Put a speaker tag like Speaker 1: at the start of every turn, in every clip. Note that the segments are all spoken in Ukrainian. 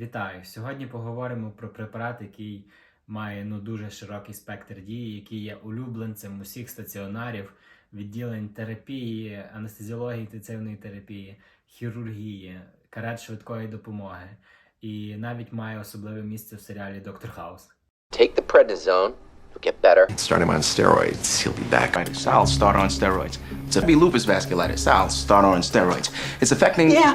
Speaker 1: Вітаю! Сьогодні поговоримо про препарат, який має ну дуже широкий спектр дії, який є улюбленцем усіх стаціонарів, відділень терапії, анестезіології, інтенсивної терапії, хірургії, карет швидкої допомоги, і навіть має особливе місце в серіалі Доктор Хаус.
Speaker 2: Take the prednisone, you'll get better.
Speaker 3: Start him on steroids. He'll be back.
Speaker 4: I'll start on steroids. It's a lupus vasculitis. I'll start on steroids. It's affecting.
Speaker 3: Yeah,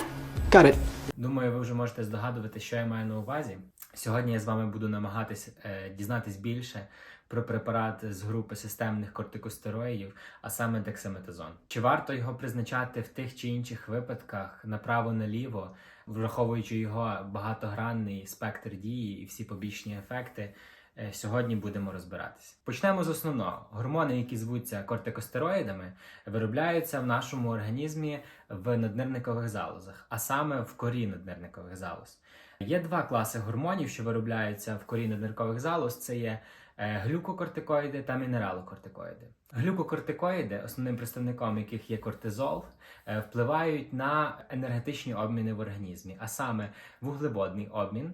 Speaker 3: got it.
Speaker 1: Думаю, ви вже можете здогадувати, що я маю на увазі. Сьогодні я з вами буду намагатись е, дізнатись більше про препарат з групи системних кортикостероїдів, а саме дексаметазон. Чи варто його призначати в тих чи інших випадках направо-наліво, враховуючи його багатогранний спектр дії і всі побічні ефекти? Е, Сьогодні будемо розбиратися. Почнемо з основного. Гормони, які звуться кортикостероїдами, виробляються в нашому організмі в наднирникових залозах, а саме в корі наднирникових залоз. Є два класи гормонів, що виробляються в корі надниркових залоз. Це є е, глюкокортикоїди та мінералокортикоїди. Глюкокортикоїди, основним представником яких є кортизол, е, впливають на енергетичні обміни в організмі, а саме вуглеводний обмін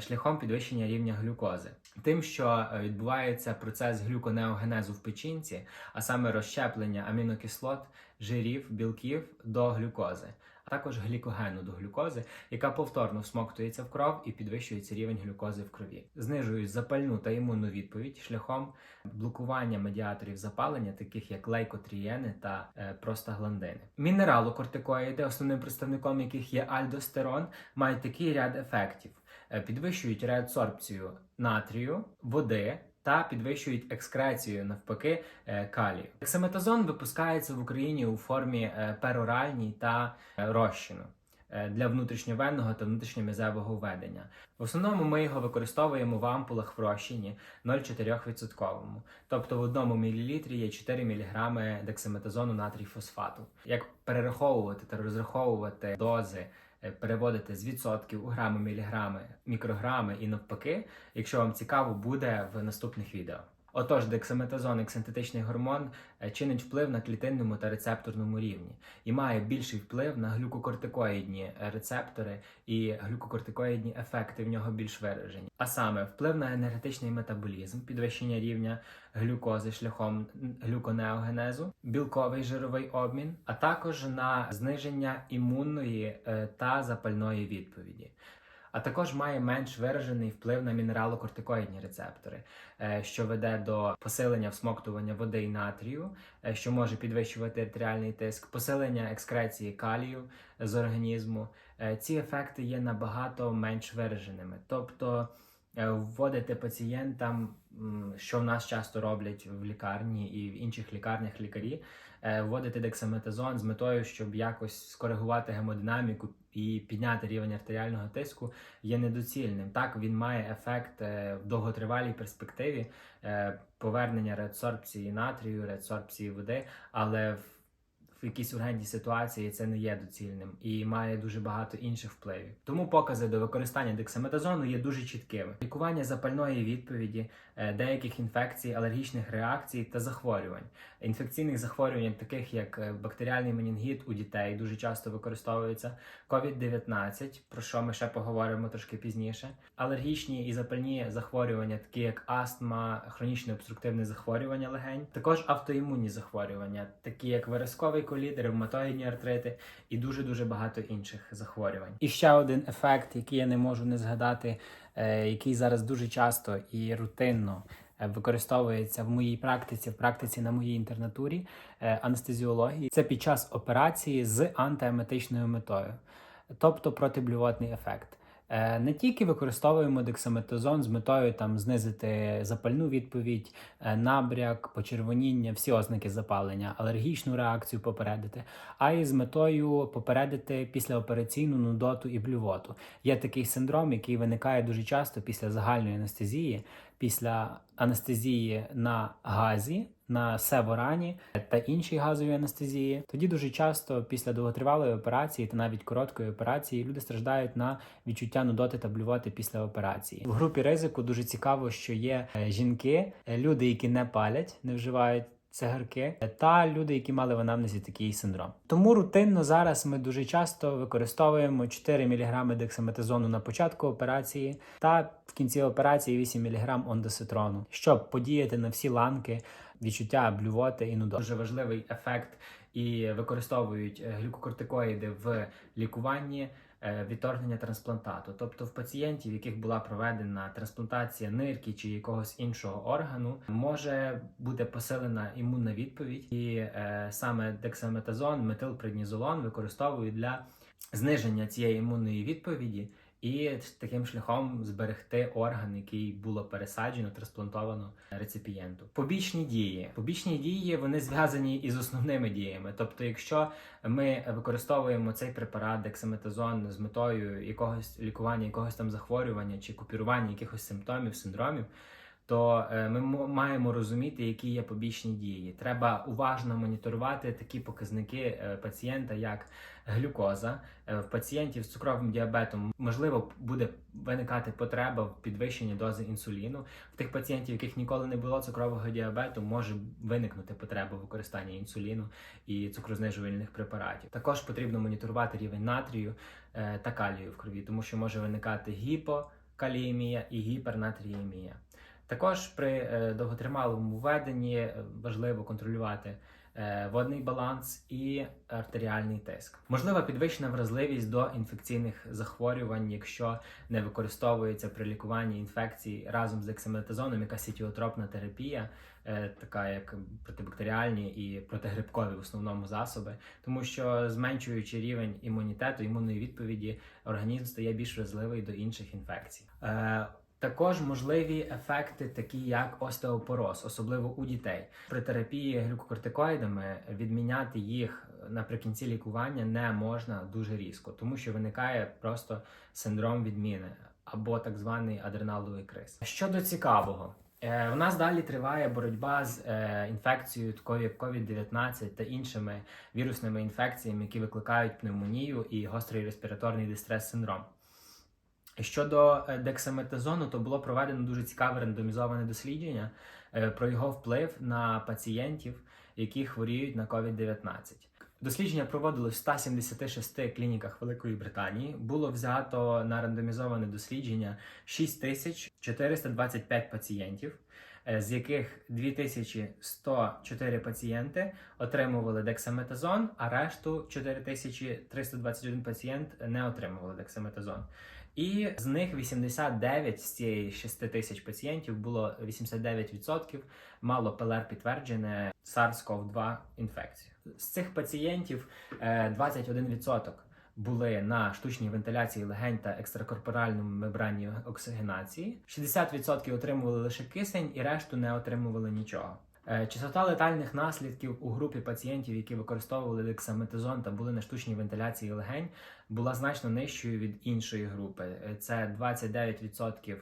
Speaker 1: шляхом підвищення рівня глюкози. Тим, що е, відбувається процес глюконеогенезу в печінці, а саме розщеплення амінокислот, жирів, білків до глюкози, а також глікогену до глюкози, яка повторно всмоктується в кров і підвищується рівень глюкози в крові. Знижують запальну та імунну відповідь шляхом блокування медіаторів запалення, таких як лейкотрієни та е, простагландини. Мінералокортикоїди, основним представником яких є альдостерон, мають такий ряд ефектів. Е, Підвищують реабсорбцію натрію, води та підвищують екскрецію навпаки е, калію. Дексаметазон випускається в Україні у формі е, пероральній та е, розчину для внутрішньовенного та внутрішньомізевого введення. В основному ми його використовуємо в ампулах в розчині 0,4%. Тобто в одному мілілітрі є 4 мг дексаметазону натрій фосфату. Як перераховувати та розраховувати дози переводити з відсотків у грами, міліграми, мікрограми і навпаки, якщо вам цікаво, буде в наступних відео. Отож, дексаметазон як синтетичний гормон е, чинить вплив на клітинному та рецепторному рівні і має більший вплив на глюкокортикоїдні е, рецептори і глюкокортикоїдні ефекти в нього більш виражені. А саме вплив на енергетичний метаболізм, підвищення рівня глюкози шляхом глюконеогенезу, білковий жировий обмін, а також на зниження імунної е, та запальної відповіді. А також має менш виражений вплив на мінералокортикоїдні рецептори, е, що веде до посилення всмоктування води і натрію, е, що може підвищувати артеріальний тиск, посилення екскреції калію з організму. Е, Ці ефекти є набагато менш вираженими. Тобто е, вводити пацієнтам, що в нас часто роблять в лікарні і в інших лікарнях лікарі, е, вводити дексаметазон з метою, щоб якось скоригувати гемодинаміку і підняти рівень артеріального тиску, є недоцільним. Так, він має ефект е, в довготривалій перспективі е, повернення реабсорбції натрію, реабсорбції води, але в в якійсь ургентній ситуації це не є доцільним і має дуже багато інших впливів. Тому покази до використання дексаметазону є дуже чіткими. Лікування запальної відповіді, е, деяких інфекцій, алергічних реакцій та захворювань. Інфекційних захворювань, таких як е, бактеріальний менінгіт у дітей, дуже часто використовується. COVID-19, про що ми ще поговоримо трошки пізніше. Алергічні і запальні захворювання, такі як астма, хронічне обструктивне захворювання легень, також автоімунні захворювання, такі як виразковий коліт, ревматоїдні артрити і дуже дуже багато інших захворювань. І ще один ефект, який я не можу не згадати, е, який зараз дуже часто і рутинно е, використовується в моїй практиці, в практиці на моїй інтернатурі е, анестезіології. Це під час операції з антиеметичною метою, тобто протиблювотний ефект. Е, Не тільки використовуємо дексаметазон з метою там знизити запальну відповідь, е, набряк, почервоніння, всі ознаки запалення, алергічну реакцію попередити, а й з метою попередити післяопераційну нудоту і блювоту. Є такий синдром, який виникає дуже часто після загальної анестезії, після анестезії на газі. На севорані та іншій газовій анестезії. Тоді дуже часто після довготривалої операції та навіть короткої операції люди страждають на відчуття нудоти та блювоти після операції. В групі ризику дуже цікаво, що є е, жінки, е, люди, які не палять, не вживають цигарки та люди, які мали в анамнезі такий синдром. Тому рутинно зараз ми дуже часто використовуємо 4 мг дексаметазону на початку операції та в кінці операції 8 мг ондоситрону, щоб подіяти на всі ланки відчуття блювоти і нудо. Дуже важливий ефект і використовують е, глюкокортикоїди в лікуванні е, відторгнення трансплантату. Тобто в пацієнтів, в яких була проведена трансплантація нирки чи якогось іншого органу, може бути посилена імунна відповідь, і е, саме дексаметазон, метилпреднізолон використовують для зниження цієї імунної відповіді. І таким шляхом зберегти орган, який було пересаджено, трансплантовано реципієнту. Побічні дії. Побічні дії вони зв'язані із основними діями. Тобто, якщо ми використовуємо цей препарат дексаметазон з метою якогось лікування, якогось там захворювання чи купірування якихось симптомів, синдромів. То е, ми маємо розуміти, які є побічні дії. Треба уважно моніторувати такі показники е, пацієнта, як глюкоза. Е, В пацієнтів з цукровим діабетом можливо буде виникати потреба в підвищенні дози інсуліну. В тих пацієнтів, яких ніколи не було цукрового діабету, може виникнути потреба в використанні інсуліну і цукрознижувальних препаратів. Також потрібно моніторувати рівень натрію та калію в крові, тому що може виникати гіпокаліємія і гіпернатріємія. Також при е, довготривалому введенні е, важливо контролювати е, водний баланс і артеріальний тиск. Можлива підвищена вразливість до інфекційних захворювань, якщо не використовується при лікуванні інфекцій разом з дексаметазоном якась сітіотропна терапія, така як протибактеріальні і протигрибкові в основному засоби, тому що зменшуючи рівень імунітету, імунної відповіді, організм стає більш вразливий до інших інфекцій. Е, також можливі ефекти, такі як остеопороз, особливо у дітей. При терапії глюкокортикоїдами відміняти їх наприкінці лікування не можна дуже різко, тому що виникає просто синдром відміни або так званий адреналовий криз. Щодо цікавого. Е, У нас далі триває боротьба з е, інфекцією такою як COVID-19 та іншими вірусними інфекціями, які викликають пневмонію і гострий респіраторний дистрес синдром. Щодо е, дексаметазону, то було проведено дуже цікаве рандомізоване дослідження е, про його вплив на пацієнтів, які хворіють на COVID-19. Дослідження проводилось в 176 клініках Великої Британії. Було взято на рандомізоване дослідження 6425 пацієнтів, е, з яких 2104 пацієнти отримували дексаметазон, а решту 4321 пацієнт не отримували дексаметазон. І з них 89 з цієї 6 тисяч пацієнтів було 89% мало ПЛР підтверджене SARS-CoV-2 інфекцію. З цих пацієнтів е, 21% були на штучній вентиляції легень та екстракорпоральному мембранній оксигенації. 60% отримували лише кисень і решту не отримували нічого. Е, Частота летальних наслідків у групі пацієнтів, які використовували дексаметазон та були на штучній вентиляції легень, була значно нижчою від іншої групи. Е, Це 29%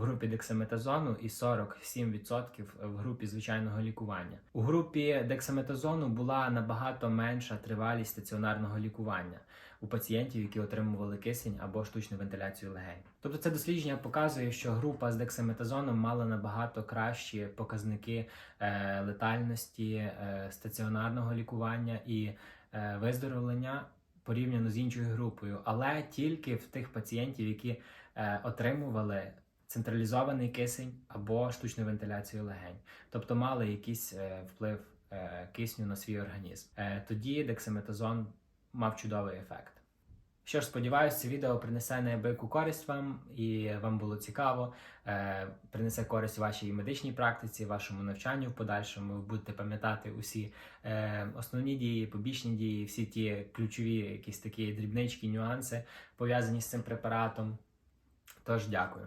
Speaker 1: в групі дексаметазону і 47% в групі звичайного лікування. У групі дексаметазону була набагато менша тривалість стаціонарного лікування у пацієнтів, які отримували кисень або штучну вентиляцію легень. Тобто це дослідження показує, що група з дексаметазоном мала набагато кращі показники е, летальності, е, стаціонарного лікування і е, виздоровлення порівняно з іншою групою, але тільки в тих пацієнтів, які е, отримували централізований кисень або штучну вентиляцію легень, тобто мали якийсь е, вплив е, кисню на свій організм. Е, тоді дексаметазон мав чудовий ефект. Що ж, сподіваюся, це відео принесе неабияку користь вам і вам було цікаво. Е, принесе користь вашій медичній практиці, вашому навчанню в подальшому. Ви будете пам'ятати усі е, основні дії, побічні дії, всі ті ключові якісь такі дрібнички, нюанси пов'язані з цим препаратом. Тож дякую.